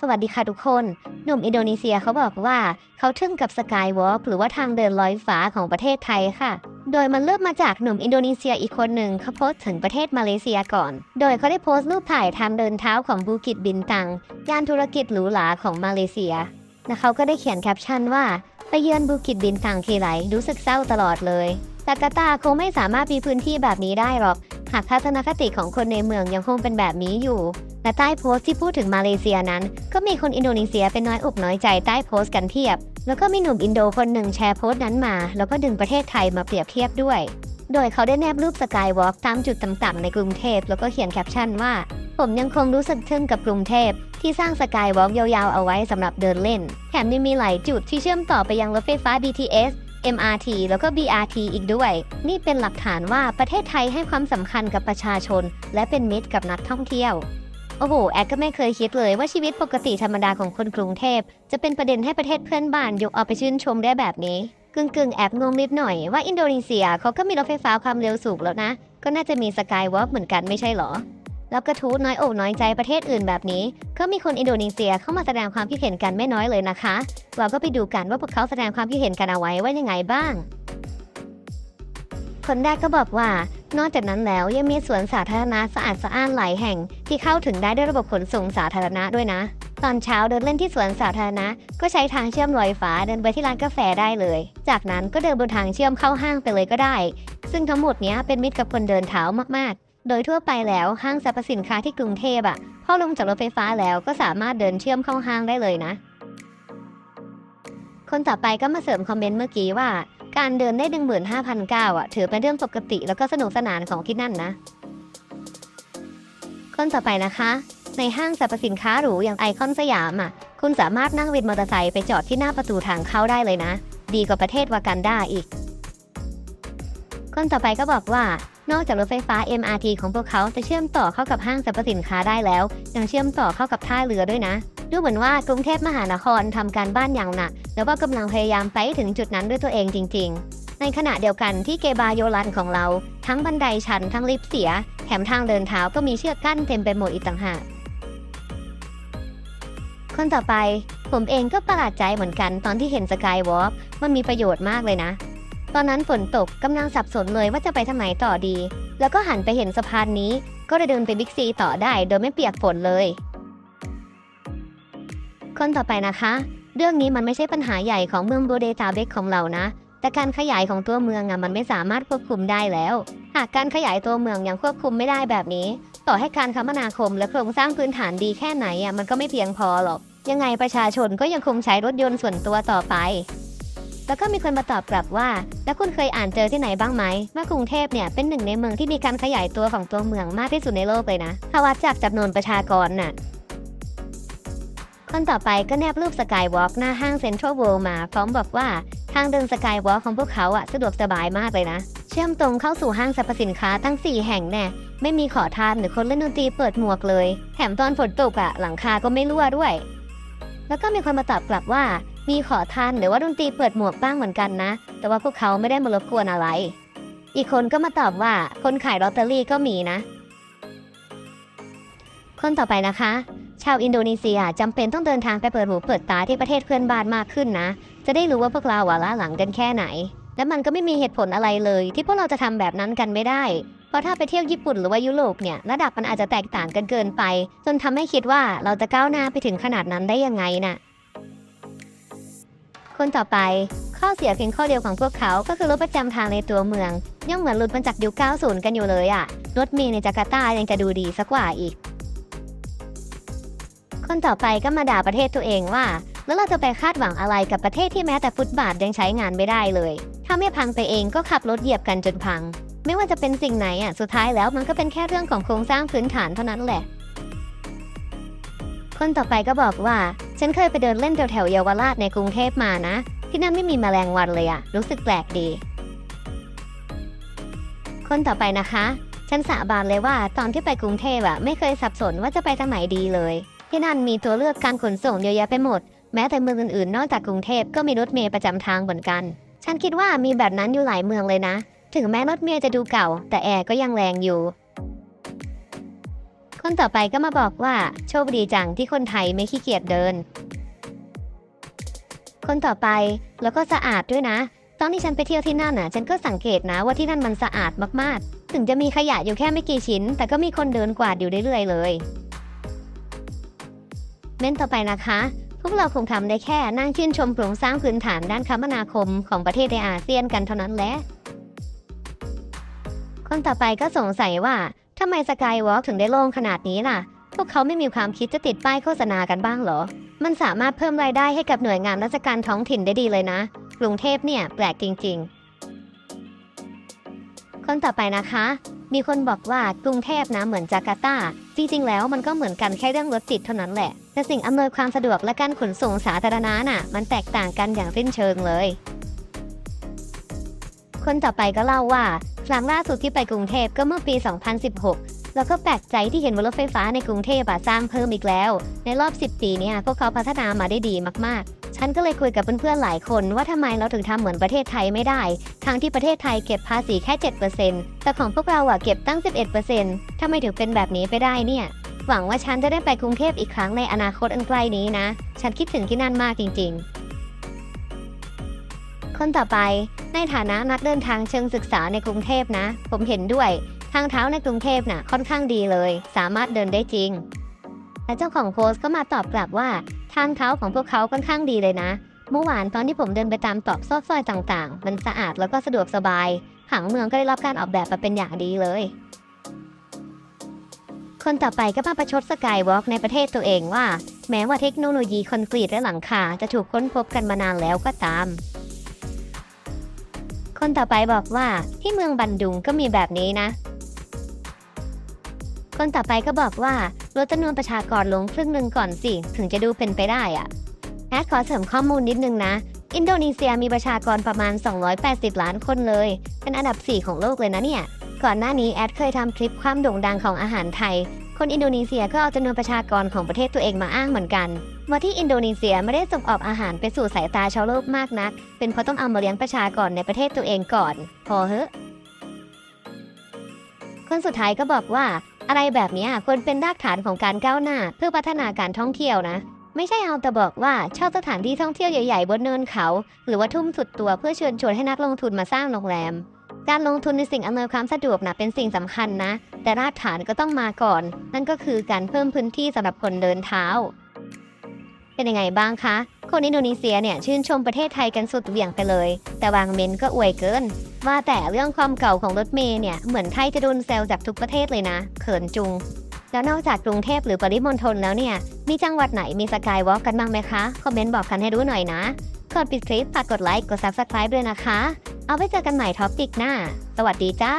สวัสดีค่ะทุกคน หนุ่มอินโดนีเซียเขาบอกว่าเขาทึ่งกับสกายวอล์กหรือว่าทางเดินลอยฟ้าของประเทศไทยค่ะ โดยมันเริ่มมาจากหนุ่มอินโดนีเซียอีกคนหนึ่งเขาโพสต์ถึงประเทศมาเลเซียก่อน โดยเขาได้โพสต์รูปถ่ายทางเดินเท้าของบูกิตบินตังย่านธุรกิจหรูหราของมาเลเซีย และเขาก็ได้เขียนแคปชั่นว่าไปเยือนบูกิตบินตังทีไรรู้สึกเศร้าตลอดเลยจาการ์ตาคงไม่สามารถมีพื้นที่แบบนี้ได้หรอกากทัศนคติของคนในเมืองยังคงเป็นแบบนี้อยู่ และใต้โพสต์ที่พูดถึงมาเลเซียนั้น ก็มีคนอินโดนีเซียเป็นน้อยอกน้อยใจใต้โพสต์กันเพียบ แล้วก็มีหนุ่มอินโดคนหนึ่งแชร์โพสต์นั้นมา แล้วก็ดึงประเทศไทยมาเปรียบเทียบด้วย โดยเขาได้แนบรูปสกายวอล์กตามจุดต่างๆในกรุงเทพแล้วก็เขียนแคปชั่นว่า ผมยังคงรู้สึกทึ่งกับกรุงเทพที่สร้างสกายวอล์กยาวๆเอาไว้สำหรับเดินเล่น แถมยังมีหลายจุดที่เชื่อมต่อไปยังรถไฟฟ้า BTS MRT แล้วก็ BRT อีกด้วย นี่เป็นหลักฐานว่าประเทศไทยให้ความสำคัญกับประชาชน และเป็นมิตรกับนักท่องเที่ยวโอ้โหแอดก็ไม่เคยคิดเลยว่าชีวิตปกติธรรมดาของคนกรุงเทพ จะเป็นประเด็นให้ประเทศเพื่อนบ้านยกเอาไปชื่นชมได้แบบนี้ กึ่งกึ่งๆแอบงงนิดหน่อยว่าอินโดนีเซียเขาก็มีรถไฟฟ้าความเร็วสูงแล้วนะ ก็น่าจะมีสกายวอล์กเหมือนกันไม่ใช่หรอ แล้วกระทู้น้อยอกน้อยใจประเทศอื่นแบบนี้ ก็มีคนอินโดนีเซียเข้ามาแสดงความคิดเห็นกันไม่น้อยเลยนะคะ เราก็ไปดูกันว่าพวกเขาแสดงความคิดเห็นกันเอาไว้ว่ายังไงบ้าง คนแรกก็บอกว่า นอกจากนั้นแล้วยังมีสวนสาธารณะสะอาดสะอ้านหลายแห่ง ที่เข้าถึงได้ด้วยระบบขนส่งสาธารณะด้วยนะ ตอนเช้าเดินเล่นที่สวนสาธารณะ ก็ใช้ทางเชื่อมลอยฟ้าเดินไปที่ร้านกาแฟได้เลย จากนั้นก็เดินบนทางเชื่อมเข้าห้างไปเลยก็ได้ ซึ่งทั้งหมดนี้เป็นมิตรกับคนเดินเท้ามากๆ โดยทั่วไปแล้วห้างสรรพสินค้าที่กรุงเทพอะพอลงจากรถไฟฟ้าแล้วก็สามารถเดินเชื่อมเข้าห้างได้เลยนะ คนต่อไปก็มาเสริมคอมเมนต์เมื่อกี้ว่า การเดินได้ 15,009อะถือเป็นเรื่องปกติแล้วก็สนุกสนานของที่นั่นนะ คนต่อไปนะคะ ในห้างสรรพสินค้าหรูอย่างไอคอนสยามอะคุณสามารถนั่งวินมอเตอร์ไซค์ไปจอดที่หน้าประตูทางเข้าได้เลยนะ ดีกว่าประเทศวากันดาอีก คนต่อไปก็บอกว่า นอกจากรถไฟฟ้า MRT ของพวกเขาจะเชื่อมต่อเข้ากับห้างสรรพสินค้าได้แล้ว ยังเชื่อมต่อเข้ากับท่าเรือด้วยนะ ดูเหมือนว่ากรุงเทพมหานครทำการบ้านอย่างหนัก แล้วว่ากำลังพยายามไปถึงจุดนั้นด้วยตัวเองจริง ๆ ในขณะเดียวกันที่เกบาโยลันของเรา ทั้งบันไดชันทั้งลิฟต์เสีย แถมทางเดินเท้าก็มีเชือกกั้นเต็มไปหมดอีกต่างหากคนต่อไป ผมเองก็ประหลาดใจเหมือนกันตอนที่เห็นสกายวอล์กมันมีประโยชน์มากเลยนะ ตอนนั้นฝนตกกำลังสับสนเลยว่าจะไปทางไหนต่อดี แล้วก็หันไปเห็นสะพานนี้ ก็เลยเดินไปบิ๊กซีต่อได้โดยไม่เปียกฝนเลย คนต่อไปนะคะ เรื่องนี้มันไม่ใช่ปัญหาใหญ่ของเมืองโบเดตาเบกของเรานะ แต่การขยายของตัวเมืองอะมันไม่สามารถควบคุมได้แล้ว หากการขยายตัวเมืองยังควบคุมไม่ได้แบบนี้ ต่อให้การคมนาคมและโครงสร้างพื้นฐานดีแค่ไหนอะมันก็ไม่เพียงพอหรอก ยังไงประชาชนก็ยังคงใช้รถยนต์ส่วนตัวต่อไป แล้วก็มีคนมาตอบกลับว่า แล้วคุณเคยอ่านเจอที่ไหนบ้างไหมว่ากรุงเทพเนี่ยเป็นหนึ่งในเมืองที่มีการขยายตัวของตัวเมืองมากที่สุดในโลกเลยนะถ้าวัดจากจำนวนประชากรน่ะคนต่อไปก็แนบรูปสกายวอล์กหน้าห้างเซ็นทรัลเวิลด์มา พร้อมบอกว่าทางเดินสกายวอล์กของพวกเขาอะสะดวกสบายมากเลยนะ เชื่อมตรงเข้าสู่ห้างสรรพสินค้าทั้ง 4 แห่งแน่ไม่มีขอทานหรือคนเล่นดนตรีเปิดหมวกเลย แถมตอนฝนตกอะหลังคาก็ไม่รั่วด้วย แล้วก็มีคนมาตอบกลับว่า มีขอทานหรือว่าดนตรีเปิดหมวกบ้างเหมือนกันนะ แต่ว่าพวกเขาไม่ได้มารบกวนอะไร อีกคนก็มาตอบว่าคนขายลอตเตอรี่ก็มีนะ คนต่อไปนะคะ ชาวอินโดนีเซียจำเป็นต้องเดินทางไปเปิดหูเปิดตาที่ประเทศเพื่อนบ้านมากขึ้นนะ จะได้รู้ว่าพวกเราอะล้าหลังกันแค่ไหน และมันก็ไม่มีเหตุผลอะไรเลย ที่พวกเราจะทำแบบนั้นกันไม่ได้เพราะถ้าไปเที่ยวญี่ปุ่นหรือว่ายุโรปเนี่ยระดับมันอาจจะแตกต่างกันเกินไป จนทำให้คิดว่าเราจะก้าวหน้าไปถึงขนาดนั้นได้ยังไงน่ะ คนต่อไป ข้อเสียเพียงข้อเดียวของพวกเขาก็คือรถประจำทางในตัวเมือง ยังเหมือนหลุดมาจากยุค 90 กันอยู่เลยอะรถมล์ในจาการ์ตายังจะดูดีสักกว่าอีก คนต่อไปก็มาด่าประเทศตัวเองว่า แล้วเราจะไปคาดหวังอะไรกับประเทศที่แม้แต่ฟุตบาทยังใช้งานไม่ได้เลย ถ้าไม่พังไปเองก็ขับรถเหยียบกันจนพัง ไม่ว่าจะเป็นสิ่งไหนอะสุดท้ายแล้วมันก็เป็นแค่เรื่องของโครงสร้างพื้นฐานเท่านั้นแหละ คนต่อไปก็บอกว่า ฉันเคยไปเดินเล่นแถวๆเยาวราชในกรุงเทพมานะ ที่นั่นไม่มีแมลงวันเลยอะรู้สึกแปลกดี คนต่อไปนะคะ ฉันสาบานเลยว่าตอนที่ไปกรุงเทพอะไม่เคยสับสนว่าจะไปทางไหนดีเลย ที่นั่นมีตัวเลือกการขนส่งเยอะแยะไปหมด แม้แต่เมืองอื่นๆ นอกจากกรุงเทพก็มีรถเมล์ประจำทางเหมือนกัน ฉันคิดว่ามีแบบนั้นอยู่หลายเมืองเลยนะ ถึงแม้รถเมล์จะดูเก่า แต่แอร์ก็ยังแรงอยู่ คนต่อไปก็มาบอกว่าโชคดีจังที่คนไทยไม่ขี้เกียจเดิน คนต่อไปแล้วก็สะอาดด้วยนะ ตอนที่ฉันไปเที่ยวที่นั่นน่ะ ฉันก็สังเกตนะว่าที่นั่นมันสะอาดมากๆ ถึงจะมีขยะอยู่แค่ไม่กี่ชิ้น แต่ก็มีคนเดินกวาดอยู่เรื่อยๆเลย เม้นต่อไปนะคะ พวกเราคงทำได้แค่นั่งชื่นชมโครงสร้างพื้นฐานด้านคมนาคมของประเทศในอาเซียนกันเท่านั้นแหละคนต่อไปก็สงสัยว่า ทำไมสกายวอล์กถึงได้โล่งขนาดนี้ล่ะ พวกเขาไม่มีความคิดจะติดป้ายโฆษณากันบ้างเหรอ มันสามารถเพิ่มรายได้ให้กับหน่วยงานราชการท้องถิ่นได้ดีเลยนะ กรุงเทพเนี่ยแปลกจริง ๆ คนต่อไปนะคะ มีคนบอกว่ากรุงเทพนะเหมือนจาการ์ตา จริงๆ แล้วมันก็เหมือนกันแค่เรื่องรถติดเท่านั้นแหละ แต่สิ่งอำนวยความสะดวกและการขนส่งสาธารณะน่ะ มันแตกต่างกันอย่างสิ้นเชิงเลย คนต่อไปก็เล่าว่า ครั้งล่าสุดที่ไปกรุงเทพก็เมื่อปี 2016 แล้วก็แปลกใจที่เห็นว่ารถไฟฟ้าในกรุงเทพสร้างเพิ่มอีกแล้ว ในรอบ 10 ปีเนี่ยพวกเขาพัฒนามาได้ดีมากๆ ฉันก็เลยคุยกับเพื่อนๆหลายคนว่าทำไมเราถึงทำเหมือนประเทศไทยไม่ได้ ทั้งที่ประเทศไทยเก็บภาษีแค่ 7%แต่ของพวกเราอะเก็บตั้ง 11%ทำไมถึงเป็นแบบนี้ไปได้เนี่ย หวังว่าฉันจะได้ไปกรุงเทพอีกครั้งในอนาคตอันใกล้นี้นะ ฉันคิดถึงที่นั่นมากจริง ๆ คนต่อไปในฐานะนักเดินทางเชิงศึกษาในกรุงเทพนะ ผมเห็นด้วยทางเท้าในกรุงเทพน่ะค่อนข้างดีเลย สามารถเดินได้จริงและเจ้าของโพสต์ก็มาตอบกลับว่า ทางเท้าของพวกเขาค่อนข้างดีเลยนะ เมื่อวานตอนที่ผมเดินไปตามตอกซอกซอยต่างๆ มันสะอาดแล้วก็สะดวกสบายผังเมืองก็ได้รับการออกแบบมาเป็นอย่างดีเลย คนต่อไปก็มาประชดสกายวอล์กในประเทศตัวเองว่า แม้ว่าเทคโนโลยีคอนกรีตและหลังคาจะถูกค้นพบกันมานานแล้วก็ตาม คนต่อไปบอกว่าที่เมืองบันดุงก็มีแบบนี้นะ คนต่อไปก็บอกว่าลดจำนวนประชากรลงครึ่งหนึ่งก่อนสิถึงจะดูเป็นไปได้อะแอดขอเสริมข้อมูลนิดนึงนะ อินโดนีเซียมีประชากรประมาณ 280 ล้านคนเลย เป็นอันดับ 4 ของโลกเลยนะเนี่ย ก่อนหน้านี้แอดเคยทำคลิปความโด่งดังของอาหารไทย คนอินโดนีเซียก็เอาจำนวนประชากรของประเทศตัวเองมาอ้างเหมือนกันว่าที่อินโดนีเซียไม่ได้ส่งออกอาหารไปสู่สายตาชาวโลกมากนัก เป็นเพราะต้องเอามาเลี้ยงประชากรในประเทศตัวเองก่อน พอเถอะคนสุดท้ายก็บอกว่า อะไรแบบนี้ควรเป็นรากฐานของการก้าวหน้า เพื่อพัฒนาการท่องเที่ยวนะ ไม่ใช่เอาแต่บอกว่าเช่าสถานที่ท่องเที่ยวใหญ่ๆบนเนินเขา หรือว่าทุ่มสุดตัวเพื่อเชิญชวนให้นักลงทุนมาสร้างโรงแรม การลงทุนในสิ่งอำนวยความสะดวกนะเป็นสิ่งสำคัญนะ แต่รากฐานก็ต้องมาก่อน นั่นก็คือการเพิ่มพื้นที่สำหรับคนเดินเท้า เป็นยังไงบ้างคะ คนอินโดนีเซียเนี่ยชื่นชมประเทศไทยกันสุดเหวี่ยงไปเลย แต่บางเมนก็อวยเกิน ว่าแต่เรื่องความเก่าของรถเมย์เนี่ยเหมือนไทยจะโดนแซวจากทุกประเทศเลยนะ เขินจุง แล้วนอกจากกรุงเทพหรือปริมณฑลแล้วเนี่ย มีจังหวัดไหนมีสกายวอล์กกันบ้างไหมคะ คอมเมนต์บอกกันให้รู้หน่อยนะก่อนปิดคลิปฝากกดไลค์ กด Subscribe ด้วยนะคะ เอาไว้เจอกันใหม่ท็อปิกหน้า สวัสดีจ้า